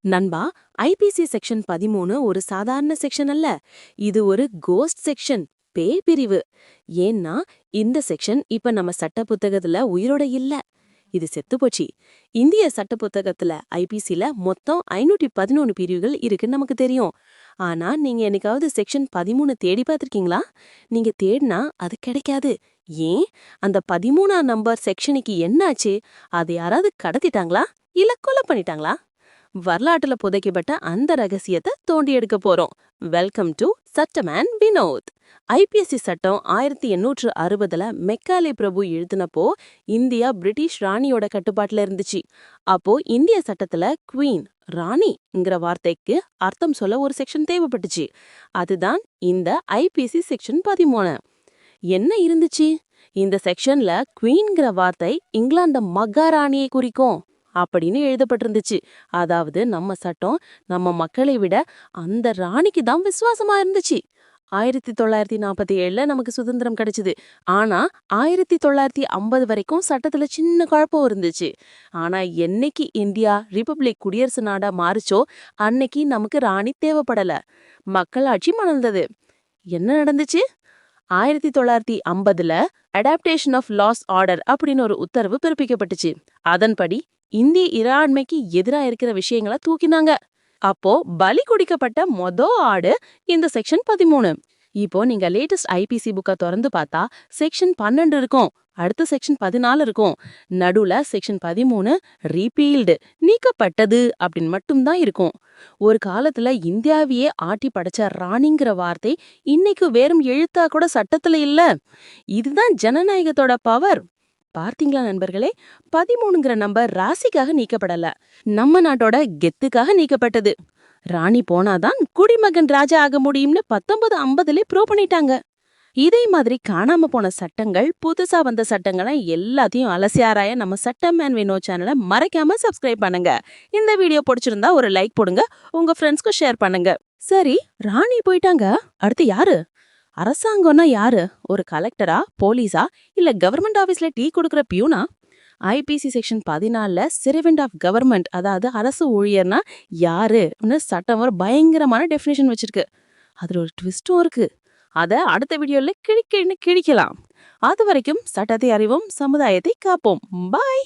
நண்பா IBC section பதிமூணு ஒரு சாதாரண செக்ஷன் அல்ல. இது ஒரு கோஸ்ட் செக்ஷன் பே பிரிவு. ஏன்னா இந்த செக்ஷன் இப்ப நம்ம சட்ட புத்தகத்துல உயிரோட இல்ல. இது செத்துப்போச்சு இந்திய சட்ட புத்தகத்துல ஐபிசில மொத்தம் ஐநூற்றி பதினொன்று பிரிவுகள் இருக்குன்னு நமக்கு தெரியும். ஆனா நீங்க என்னைக்காவது செக்ஷன் பதிமூணு தேடி பார்த்திருக்கீங்களா? நீங்க தேடினா அது கிடைக்காது. ஏன்? அந்த பதிமூணாம் நம்பர் செக்ஷனுக்கு என்னாச்சு? அதை யாராவது கடத்திட்டாங்களா? இல்ல கொலை பண்ணிட்டாங்களா? வரலாற்றுல புதைக்கப்பட்ட அந்த ரகசியத்தை தோண்டி எடுக்க போறோம். Welcome to Sattaman Vinoth. IPC சட்டம் ஆயிரத்தி எண்ணூற்று அறுபதுல மெக்காலே பிரபு எழுதினப்போ இந்தியா பிரிட்டிஷ் ராணியோட கட்டுப்பாட்டுல இருந்துச்சு. அப்போ இந்திய சட்டத்துல குவீன் ராணிங்கிற வார்த்தைக்கு அர்த்தம் சொல்ல ஒரு செக்ஷன் தேவைப்பட்டுச்சு. அதுதான் இந்த ஐபிசி செக்ஷன் பதிமூணு. என்ன இருந்துச்சு? இந்த செக்ஷன்ல குவீன்கிற வார்த்தை இங்கிலாந்து மகாராணியை குறிக்கும். அப்படின்னு எழுதப்பட்டிருந்துச்சு. அதாவது நம்ம சட்டம் நம்ம மக்களை விட அந்த ராணிக்கு தான் விசுவாசமா இருந்துச்சு. ஆயிரத்தி தொள்ளாயிரத்தி நாற்பத்தி ஏழுல நமக்கு சுதந்திரம் கிடைச்சிது. ஆனா ஆயிரத்தி தொள்ளாயிரத்தி ஐம்பது வரைக்கும் சட்டத்துல சின்ன குழப்பம் இருந்துச்சு. ஆனா என்னைக்கு இந்தியா ரிபப்ளிக் குடியரசு நாடா மாறுச்சோ அன்னைக்கு நமக்கு ராணி தேவைப்படல. மக்களாட்சி மணந்தது. என்ன நடந்துச்சு? ஆயிரத்தி தொள்ளாயிரத்தி ஐம்பதுல அடாப்டேஷன் ஆஃப் லாஸ் ஆர்டர் அப்படின்னு ஒரு உத்தரவு பிறப்பிக்கப்பட்டுச்சு. அதன்படி இந்திய இராண்மைக்கு எதிராக இருக்கிற விஷயங்களை தூக்கினாங்க. அப்போ பலி குடிக்கப்பட்ட மொத ஆடு இந்த செக்ஷன் பதிமூணு. இப்போ நீங்க லேட்டஸ்ட் ஐபிசி புக்கை திறந்து பார்த்தா செக்ஷன் பன்னெண்டு இருக்கும். அடுத்த செக்ஷன் பதினாலு இருக்கும். நடுவுல செக்ஷன் பதிமூணு ரீபீல்டு நீக்கப்பட்டது அப்படின்னு மட்டும்தான் இருக்கும். ஒரு காலத்துல இந்தியாவையே ஆட்டி படைச்ச ராணிங்கிற வார்த்தை இன்னைக்கு வேறும் எழுத்தா கூட சட்டத்துல இல்ல. இதுதான் ஜனநாயகத்தோட பவர் பார்த்தீங்களா நண்பர்களே? பதிமூணுங்கிற நம்பர் ராசிக்காக நீக்கப்படல. நம்ம நாட்டோட கெத்துக்காக நீக்கப்பட்டது. ராணி போனாதான் குடிமகன் ராஜா ஆக முடியும்னு பத்தொன்பது ஐம்பதுல ப்ரோ பண்ணிட்டாங்க. இதே மாதிரி காணாம போன சட்டங்கள் புதுசா வந்த சட்டங்களை எல்லாத்தையும் அலசி ஆராய நம்ம சட்டமேன் வினோ சேனலை மறைக்காம சப்ஸ்கிரைப் பண்ணுங்க. இந்த வீடியோ பிடிச்சிருந்தா ஒரு லைக் போடுங்க உங்க ஃப்ரெண்ட்ஸ்க்கு ஷேர் பண்ணுங்க. சரி ராணி போயிட்டாங்க. அடுத்து யாரு? அரசாங்கம்னா யாரு? ஒரு கலெக்டரா போலீஸா இல்ல கவர்மெண்ட் ஆஃபீஸ்ல டீ கொடுக்குற பியூனா ஐபிசி செக்ஷன் பதினாலில் சிரிவெண்ட் ஆஃப் கவர்மெண்ட் அதாவது அரசு ஊழியர்னா யாருன்னு சட்டம் ஒரு பயங்கரமான டெஃபினேஷன் வச்சிருக்கு. அதில் ஒரு ட்விஸ்ட்டும் இருக்குது அதை அடுத்த வீடியோவில் கிழிக்கன்னு கிழிக்கலாம். அது வரைக்கும் சட்டத்தை அறிவோம் சமுதாயத்தை காப்போம். பாய்